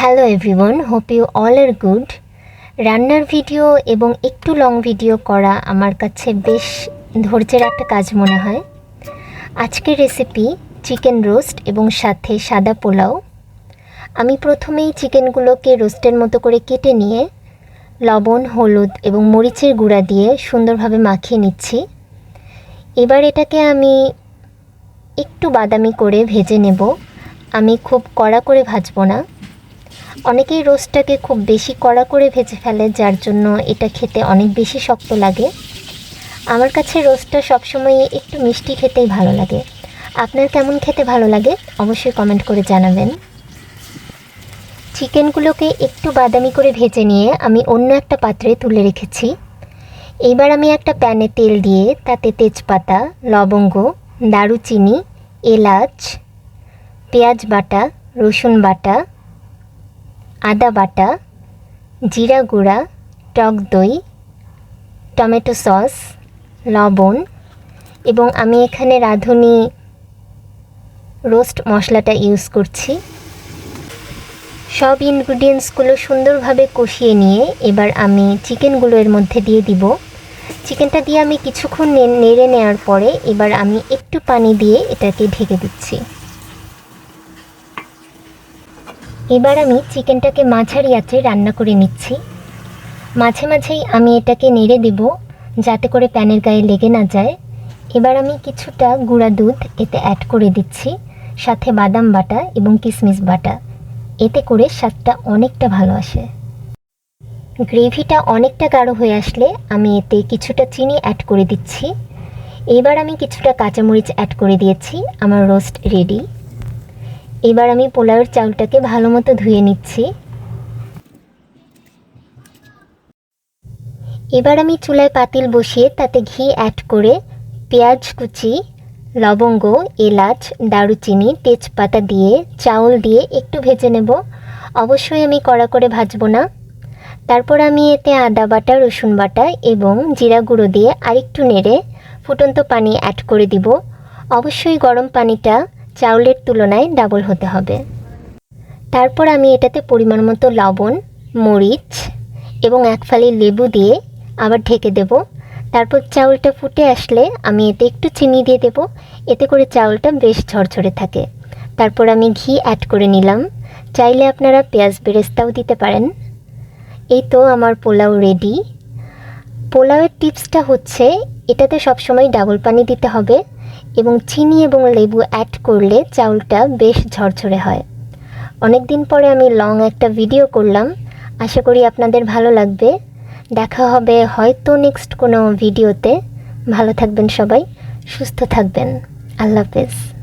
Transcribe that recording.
Hello everyone hope you all are good রান্নার video এবং একটু লং ভিডিও করা আমার কাছে বেশ ধৈর্যের একটা কাজ মনে হয়। আজকের রেসিপি চিকেন রোস্ট এবং সাথে সাদা পোলাও। আমি প্রথমেই চিকেনগুলোকে রোস্টের মতো করে কেটে নিয়ে লবণ, হলুদ এবং মরিচের গুঁড়া দিয়ে সুন্দরভাবে মাখিয়ে নিচ্ছি। এবার এটাকে আমি একটু বাদামি করে ভেজে নেব। আমি খুব কড়া করে ভাজবো না। অনেকেই রোস্টটাকে খুব বেশি কড়া করে ভেজে ফেলে, যার জন্য এটা খেতে অনেক বেশি শক্ত লাগে। আমার কাছে রোস্টটা সবসময় একটু মিষ্টি খেতেই ভালো লাগে। আপনার কেমন খেতে ভালো লাগে? অবশ্যই কমেন্ট করে জানাবেন। চিকেনগুলোকে একটু বাদামি করে ভেজে নিয়ে আমি অন্য একটা পাত্রে তুলে রেখেছি। এইবার আমি একটা প্যানে তেল দিয়ে তাতে তেজপাতা, লবঙ্গ, দারুচিনি, এলাচ, পেঁয়াজ বাটা, রসুন বাটা আদা বাটা, জিরা গুঁড়া, টক দই, টমেটো সস, লবণ এবং আমি এখানে রাঁধুনি রোস্ট মশলাটা ইউজ করছি। সব ইনগ্রিডিয়েন্টসগুলো সুন্দরভাবে কষিয়ে নিয়ে এবার আমি চিকেনগুলো এর মধ্যে দিয়ে দিব। চিকেনটা দিয়ে আমি কিছুক্ষণ নেড়ে নেওয়ার পরে এবার আমি একটু পানি দিয়ে এটাকে ঢেকে দিচ্ছি। এবার আমি চিকেনটাকে মাঝারি আঁচে রান্না করে নিচ্ছি। মাঝে মাঝেই আমি এটাকে নেড়ে দেব যাতে করে প্যানের গায়ে লেগে না যায়। এবার আমি কিছুটা গুঁড়া দুধ এতে অ্যাড করে দিচ্ছি, সাথে বাদাম বাটা এবং কিশমিশ বাটা। এতে করে স্বাদটা অনেকটা ভালো আসে। গ্রেভিটা অনেকটা গাঢ় হয়ে আসলে আমি এতে কিছুটা চিনি অ্যাড করে দিচ্ছি। এবার আমি কিছুটা কাঁচামরিচ অ্যাড করে দিয়েছি, আমার রোস্ট রেডি এবার আমি পোলাওয়ের চাউলটাকে ভালো মতো ধুয়ে নিচ্ছি। এবার আমি চুলায় পাতিল বসিয়ে তাতে ঘি অ্যাড করে পেঁয়াজ কুচি, লবঙ্গ, এলাচ, দারুচিনি, তেজপাতা দিয়ে, চাউল দিয়ে একটু ভেজে নেব। অবশ্যই আমি কড়া করে ভাজবো না। তারপর আমি এতে আদা বাটা, রসুন বাটা এবং জিরা গুঁড়ো দিয়ে আরেকটু নেড়ে ফুটন্ত পানি অ্যাড করে দিব। অবশ্যই গরম পানিটা চাউলের তুলনায় ডাবল হতে হবে। তারপর আমি এটাতে পরিমাণ মতো লবণ, মরিচ এবং এক ফালি লেবু দিয়ে আবার ঢেকে দেব। তারপর চাউলটা ফুটে আসলে আমি এতে একটু চিনি দিয়ে দেব। এতে করে চাউলটা বেশ ঝরঝরে থাকে। তারপর আমি ঘি অ্যাড করে নিলাম। চাইলে আপনারা পেঁয়াজ বেরেস্তাও দিতে পারেন। এই তো আমার পোলাও রেডি পোলাওয়ের টিপসটা হচ্ছে, এটাতে সবসময় ডাবল পানি দিতে হবে। এবং চিনি এবং লেবু অ্যাড করলে চাউলটা বেশ ঝরঝরে হয়। অনেক দিন পরে আমি লং একটা ভিডিও করলাম। আশা করি আপনাদের ভালো লাগবে। দেখা হবে হয়তো নেক্সট কোনো ভিডিওতে ভালো থাকবেন সবাই, সুস্থ থাকবেন। আল্লাহ হাফেজ।